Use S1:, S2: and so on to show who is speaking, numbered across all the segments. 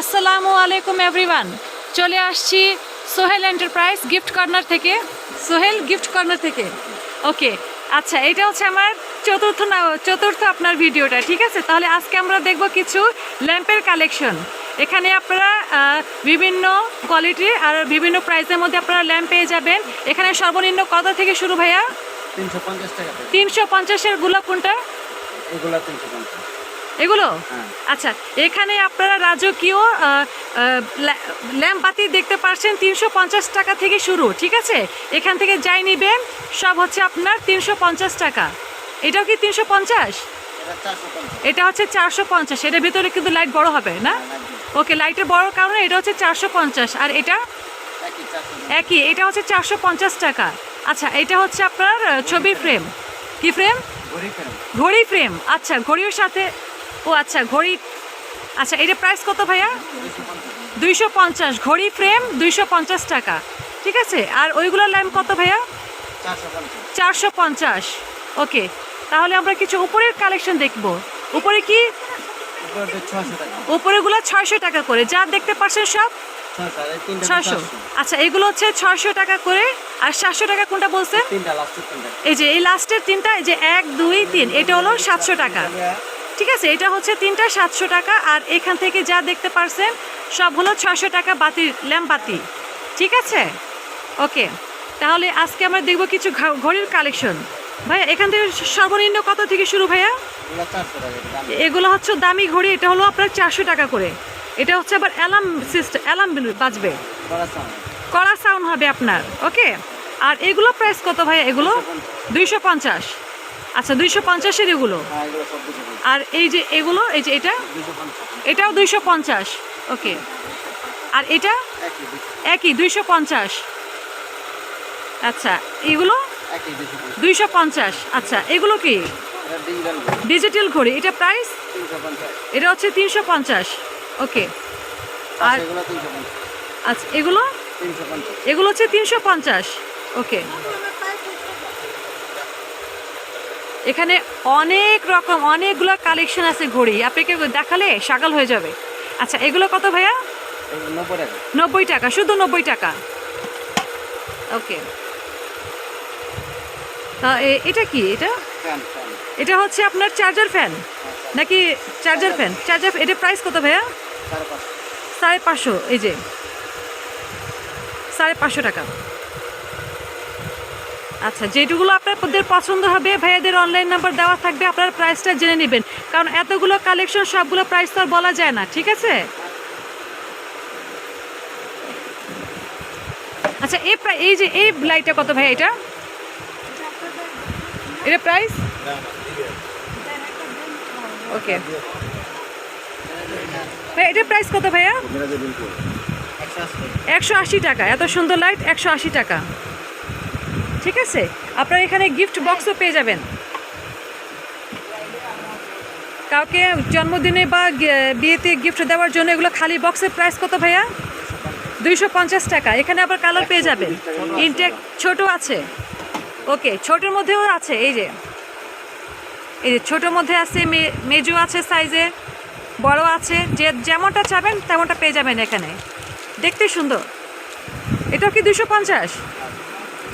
S1: আসসালামু আলাইকুম এভরিওয়ান চলে আসছি সোহেল এন্টারপ্রাইজ গিফট কর্নার থেকে। সোহেল গিফট কর্নার থেকে। ওকে আচ্ছা এটা হচ্ছে আমার চতুর্থ না চতুর্থ আপনার ভিডিওটা ঠিক আছে? তাহলে আজকে আমরা দেখব কিছু ল্যাম্পের কালেকশন এখানে আপনারা বিভিন্ন কোয়ালিটি আর বিভিন্ন প্রাইসের মধ্যে আপনারা ল্যাম্প পেয়ে যাবেন। এখানে সর্বনিম্ন কত থেকে শুরু ভাইয়া?
S2: তিনশো পঞ্চাশ টাকা
S1: তিনশো পঞ্চাশেরগুলো কোনটা?
S2: এগুলো তিনশো পঞ্চাশ।
S1: এগুলো?
S2: হ্যাঁ।
S1: আচ্ছা এখানে আপনারা রাজকীয় আহ, আহ, ল্যা- ল্যাম্প দেখতে পাচ্ছেন তিনশো পঞ্চাশ টাকা থেকে শুরু ঠিক আছে? এখান থেকে যাই নিবেন সব হচ্ছে আপনার তিনশো পঞ্চাশ টাকা। এটাও কি তিনশো পঞ্চাশ?
S2: এটা
S1: হচ্ছে চারশো পঞ্চাশ এটার ভিতরে কিন্তু লাইট বড় হবে না? ওকে লাইটের বড় কারণে এটা হচ্ছে চারশো পঞ্চাশ আর এটা?
S2: একই
S1: এটা হচ্ছে চারশো পঞ্চাশ টাকা। আচ্ছা এটা হচ্ছে আপনার আহ, ছবি ফ্রেম কি ফ্রেম
S2: ঘড়ি ফ্রেম
S1: আচ্ছা ঘড়ির সাথে ও আচ্ছা ঘড়ি আচ্ছা এটা প্রাইস কত ভাইয়া?
S2: দুইশো পঞ্চাশ
S1: ঘড়ি ফ্রেম দুইশো পঞ্চাশ টাকা ঠিক আছে? আর ওইগুলোর ল্যাম্প কত ভাইয়া?
S2: চারশো পঞ্চাশ।
S1: ওকে তাহলে আমরা কিছু উপরের কালেকশন দেখব। উপরে কি? উপরেগুলো ছয়শো টাকা করে যা দেখতে পাচ্ছেন সব? ছয়শো। আচ্ছা এগুলো হচ্ছে ছয়শো টাকা করে আর সাতশো টাকা কোনটা বলছেন? এই যে এই লাস্টের তিনটা এই যে এক দুই তিন এটা হলো সাতশো টাকা। ঠিক আছে এটা হচ্ছে তিনটা সাতশো টাকা আর এখান থেকে যা দেখতে পারছেন সব হলো ছয়শো টাকা বাতির ল্যাম্প বাতি। ঠিক আছে? ওকে তাহলে আজকে আমরা দেখব কিছু ঘড়ির কালেকশন। ভাইয়া এখান থেকে সর্বনিম্ন কত থেকে শুরু ভাইয়া?
S2: এগুলো
S1: হচ্ছে দামি ঘড়ি এটা হলো আপনার চারশো টাকা করে। এটা হচ্ছে আবার অ্যালার্ম সিস্টেম অ্যালার্ম বাজবে। কড়া সাউন্ড হবে আপনার ওকে? আর এগুলো প্রাইস কত ভাইয়া এগুলো? দুইশো পঞ্চাশ। আচ্ছা দুইশো পঞ্চাশের এগুলো?
S2: হ্যাঁ
S1: আর এই যে এগুলো এই যে এটা? এটাও দুইশো পঞ্চাশ ওকে। আর এটা?
S2: একই
S1: দুইশো পঞ্চাশ। আচ্ছা এগুলো? দুইশো পঞ্চাশ আচ্ছা এগুলো কি?
S2: ডিজিটাল
S1: ঘড়ি। এটা প্রাইস? এটা হচ্ছে তিনশো পঞ্চাশ ওকে। আর
S2: আর
S1: আচ্ছা এগুলো? এগুলো হচ্ছে তিনশো পঞ্চাশ ওকে। এখানে অনেক রকম অনেকগুলো কালেকশন আছে ঘড়ি। আপনাকে দেখালে সকাল হয়ে যাবে। আচ্ছা এগুলো কত ভাইয়া?
S2: নব্বই টাকা।
S1: শুধু নব্বই টাকা। ওকে। এটা কি? এটা? এটা হচ্ছে আপনার চার্জার ফ্যান? নাকি চার্জার ফ্যান? চার্জার এটা প্রাইস কত ভাইয়া?
S2: সাড়ে পাঁচশো
S1: এই যে। সাড়ে পাঁচশো টাকা। আচ্ছা যেটুকুলো আপনাদের পছন্দ হবে, ভাইয়াদের অনলাইন নাম্বার দেওয়া থাকবে, আপনার প্রাইসটা জেনে নেবেন। কারণ এতগুলো কালেকশন সবগুলো প্রাইস তো আর বলা যায় না, ঠিক আছে? আচ্ছা এই এই যে, এই লাইটটা কত ভাই এটা? এটা প্রাইস ওকে ভাই এটা প্রাইস কত ভাইয়া?
S2: একশো আশি
S1: টাকা, এত সুন্দর লাইট একশো আশি টাকা। ঠিক আছে? আপনার এখানে গিফট বক্সও পেয়ে যাবেন। কাউকে জন্মদিনে বা বিয়েতে গিফট দেওয়ার জন্য এগুলো খালি বক্সের প্রাইস কত ভাইয়া? দুইশো পঞ্চাশ টাকা। এখানে আবার কালার পেয়ে যাবেন। ইনটেক ছোট আছে। ওকে ছোটোর মধ্যেও আছে, এই যে। এই যে ছোটোর মধ্যে আছে মেজো আছে সাইজে বড় আছে, যে যেমনটা চাবেন তেমনটা পেয়ে যাবেন এখানে। দেখতে সুন্দর। এটাও কি দুশো পঞ্চাশ?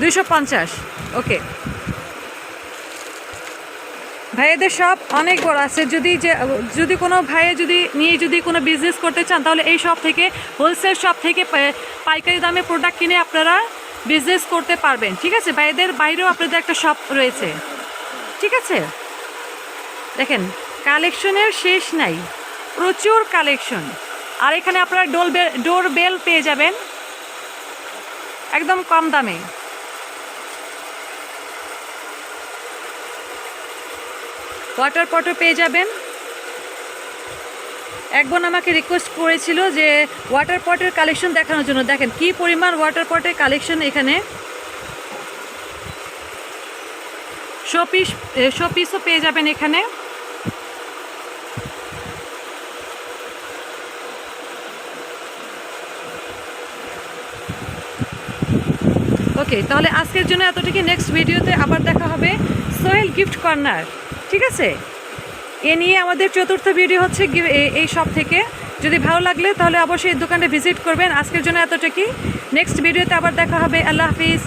S1: দুইশো পঞ্চাশ, ওকে। ভাইয়েদের সব অনেক বড় আছে। যদি যে, যদি কোনো ভাইয়ে যদি নিয়ে যদি কোনো বিজনেস করতে চান, তাহলে এই শপ থেকে হোলসেল শপ থেকে পাইকারি দামে প্রোডাক্ট কিনে আপনারা বিজনেস করতে পারবেন, ঠিক আছে? ভাইদের বাইরেও আপনাদের একটা শপ রয়েছে, ঠিক আছে? দেখেন কালেকশনের শেষ নাই, প্রচুর কালেকশন আর এখানে আপনারা ডোল ডোর বেল পেয়ে যাবেন, একদম কম দামে। ওয়াটার পটও পেয়ে যাবেন। এক বোন আমাকে রিকোয়েস্ট করেছিল যে ওয়াটার পটের কালেকশন দেখানোর জন্য। দেখেন, কি পরিমাণ ওয়াটার পটের কালেকশন এখানে। শোপিস শোপিসও পেয়ে যাবেন এখানে। ওকে তাহলে আজকের জন্য এতটুকু নেক্সট ভিডিওতে আবার দেখা হবে। সোহেল গিফট কর্নার ঠিক আছে? এ নিয়ে আমাদের চতুর্থ ভিডিও হচ্ছে এই সব থেকে। যদি ভালো লাগলে তাহলে অবশ্যই এই দোকানটা ভিজিট করবেন। আজকের জন্য এতটা কি নেক্সট ভিডিওতে আবার দেখা হবে। আল্লাহ হাফিজ।